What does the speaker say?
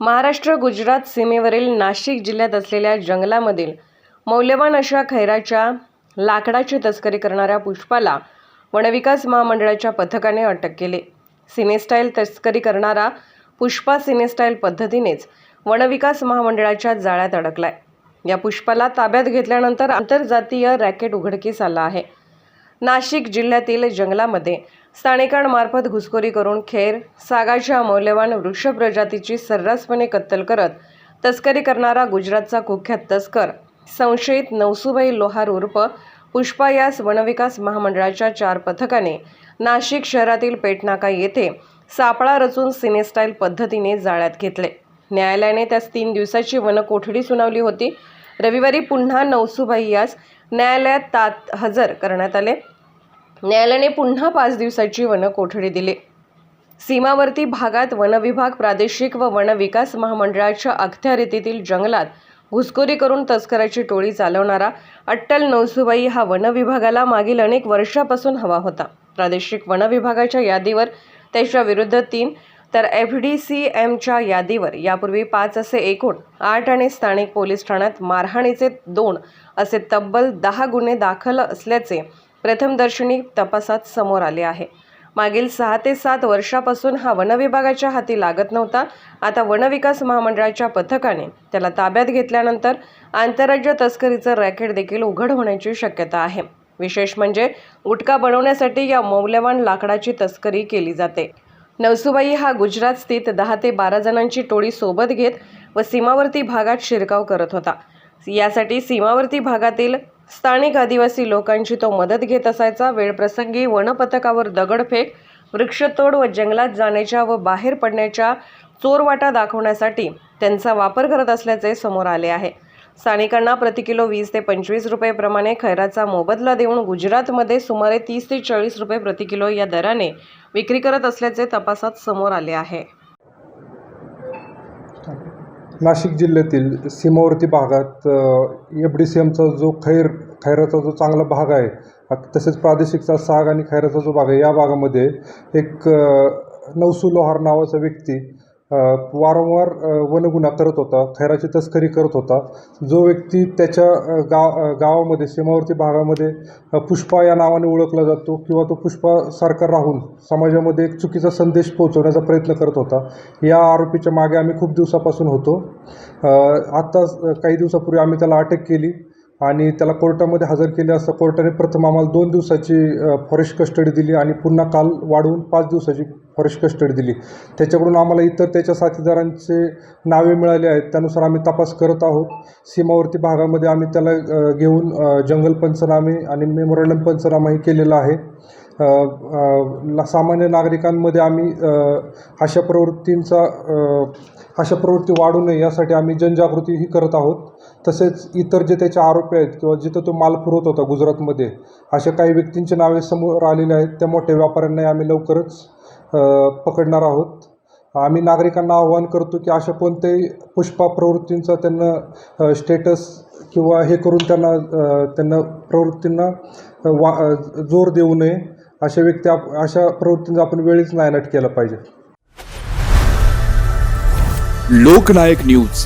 महाराष्ट्र गुजरात सीमेवरील नाशिक जिल्ह्यात असलेल्या जंगलामधील मौल्यवान अशा खैराच्या लाकडाची तस्करी करणाऱ्या पुष्पाला वनविकास महामंडळाच्या पथकाने अटक केली. सिनेस्टाईल तस्करी करणारा पुष्पा सिनेस्टाईल पद्धतीनेच वनविकास महामंडळाच्या जाळ्यात अडकलाय. या पुष्पाला ताब्यात घेतल्यानंतर आंतरजातीय रॅकेट उघडकीस आला आहे. नाशिक जिल्ह्यातील जंगलामध्ये स्थानिकांमार्फत घुसखोरी करून खेर सागाच्या मौल्यवान वृक्ष प्रजातीची सर्रासपणे कत्तल करत तस्करी करणारा गुजरातचा कुख्यात तस्कर संशयित नवसुबाई लोहार उर्फ पुष्पा यास वनविकास महामंडळाच्या चार पथकाने नाशिक शहरातील पेटनाका येथे सापळा रचून सिनेस्टाईल पद्धतीने जाळ्यात घेतले. न्यायालयाने त्यास तीन दिवसाची वनकोठडी सुनावली होती. रविवारी पुन्हा नवसुबाई यास न्यायालयात तात हजर करण्यात आले. न्यायालयाने पुन्हा पाच दिवसाची वनकोठडी दिली. सीमावर्ती भागात वनविभाग प्रादेशिक व वन विकास महामंडळाच्या अखत्यारीतील जंगलात घुसखोरी करून तस्कराची टोळी चालवणारा अट्टल नवसुबाई हा वनविभागाला मागील अनेक वर्षापासून हवा होता. प्रादेशिक वनविभागाच्या यादीवर त्याच्या विरुद्ध तीन तर एफ डी सी एमच्या यादीवर यापूर्वी पाच असे एकूण आठ आणि स्थानिक पोलीस ठाण्यात मारहाणीचे दोन असे तब्बल दहा गुन्हे दाखल असल्याचे प्रथमदर्शनी तपासात समोर आले आहे. मागील सहा ते सात वर्षापासून हा वनविभागाच्या हाती लागत नव्हता. आता वनविकास महामंडळाच्या पथकाने त्याला ताब्यात घेतल्यानंतर आंतरराज्य तस्करीचं रॅकेट देखील उघड होण्याची शक्यता आहे. विशेष म्हणजे गुटखा बनवण्यासाठी या मौल्यवान लाकडाची तस्करी केली जाते. नवसुबाई हा गुजरात स्थित दहा ते बारा जणांची टोळी सोबत घेत व सीमावर्ती भागात शिरकाव करत होता. यासाठी सीमावर्ती भागातील स्थानिक आदिवासी लोकांची तो मदत घेत असायचा. वेळप्रसंगी वनपथकावर दगडफेक वृक्षतोड व जंगलात जाण्याच्या व बाहेर पडण्याच्या चोरवाटा दाखवण्यासाठी त्यांचा वापर करत असल्याचे समोर आले आहे. स्थानिकांना प्रति किलो वीस ते पंचवीस रुपयेप्रमाणे खैराचा मोबदला देऊन गुजरातमध्ये सुमारे तीस ते चाळीस रुपये प्रति किलो या दराने विक्री करत असल्याचे तपासात समोर आले आहे. नाशिक जिल्ह्यातील सीमावर्ती भागात एफ डी सी एमचा जो खैर खैराचा जो चांगला भाग आहे तसेच प्रादेशिकचा साग आणि खैराचा जो भाग आहे या भागामध्ये एक नवसू लोहार नावाचा व्यक्ती वारंवार वनगुन्हा करत होता खैराची तस्करी करत होता. जो व्यक्ती त्याच्या गाव गावामध्ये सीमावर्ती भागामध्ये पुष्पा या नावाने ओळखला जातो किंवा तो पुष्पासारखा राहून समाजामध्ये एक चुकीचा संदेश पोहोचवण्याचा प्रयत्न करत होता या आरोपीच्या मागे आम्ही खूप दिवसापासून होतो. आत्ताच काही दिवसापूर्वी आम्ही त्याला अटक केली. आणि त्याला कोर्टामध्ये हजर केले असता कोर्टाने प्रथम आम्हाला दोन दिवसाची फॉरेस्ट कस्टडी दिली आणि पुन्हा काल वाढवून पाच दिवसाची फॉरेस्ट कस्टडी दिली. त्याच्याकडून आम्हाला इतर त्याच्या साथीदारांचे नावे मिळाली आहेत. त्यानुसार आम्ही तपास करत आहोत. सीमावर्ती भागामध्ये आम्ही त्याला घेऊन जंगल पंचनामे आणि मेमोरंडम पंचनामाही केलेला आहे. ला- सामान्य नागरिकांमध्ये आम्ही अशा प्रवृत्तींचा अशा प्रवृत्ती वाढू नये यासाठी आम्ही जनजागृतीही करत आहोत. तसेच इतर जे त्याचे आरोपी आहेत किंवा जिथं तो माल पुरवत होता गुजरातमध्ये अशा काही व्यक्तींची नावे समोर आलेली आहेत. त्या मोठ्या व्यापाऱ्यांनाही आम्ही लवकरच पकडणार आहोत. आम्ही नागरिकांना आवाहन करतो की अशा कोणत्याही पुष्पा प्रवृत्तींचा त्यांना स्टेटस किंवा हे करून त्यांना त्यांना प्रवृत्तींना वा जोर देऊ नये. अशा व्यक्ती आप अशा प्रवृत्तींचा आपण वेळीच नायनाट केला पाहिजे. लोकनायक न्यूज.